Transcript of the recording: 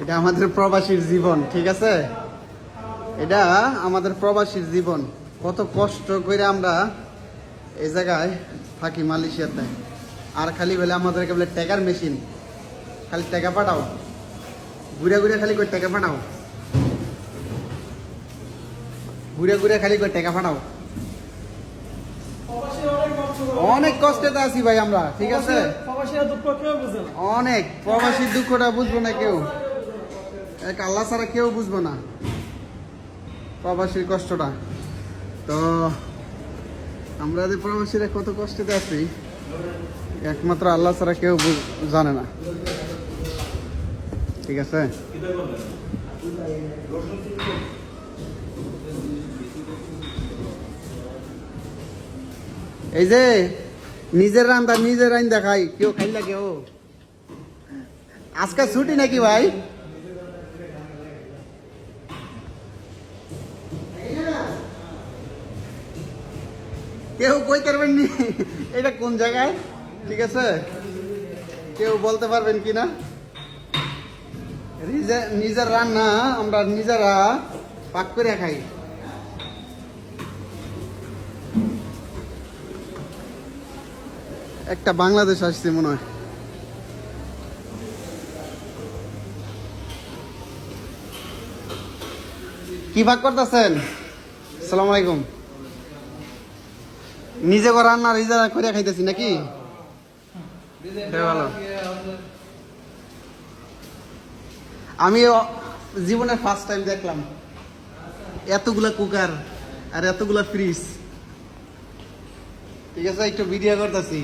এটা আমাদের প্রবাসীর জীবন ঠিক আছে? এটা আমাদের প্রবাসীর জীবন। কত কষ্ট করে আমরা এই জায়গায় থাকি মালয়েশিয়াতে। আর খালি বলে আমাদের বলে ট্যাগার মেশিন। খালি টাকা পাঠাও। ঘুরে ঘুরে খালি করে টাকা পাঠাও। ঘুরে ঘুরে খালি করে টাকা পাঠাও। অনেক কষ্টেতে আছি ভাই আমরা ঠিক আছে? অনেক। প্রবাসীর দুঃখটা বুঝব না কেউ। এক আল্লাহ ছাড়া কেউ বুঝব না। প্রবাসীর কষ্টটা। তো, আমরা যে প্রবাসীরা কত কষ্টতে আছি, একমাত্র আল্লাহ ছাড়া কেউ জানে না। ঠিক আছে? এই যে, নিজের রান্দা নিজের রান্দা খাই কেউ খাইলা কেউ। আজকে ছুটি নাকি ভাই? কেউ কই পারবেন নি? এটা কোন জায়গায়? ঠিক আছে? কেউ বলতে পারবেন কি না? নিজের রান্না আমরা নিজেরা পাক করে খাই। একটা বাংলাদেশ আসছে মনে হয়। কি ভাগ করতেছেন? সালাম আলাইকুম। নিজে করে রান্না রিজা করে খাইতেছি নাকি? ভালো আমি জীবনে ফার্স্ট টাইম দেখলাম। এতগুলা কুকার আর এতগুলা ফ্রিজ ঠিক আছে, একটু ভিডিও করতেছি।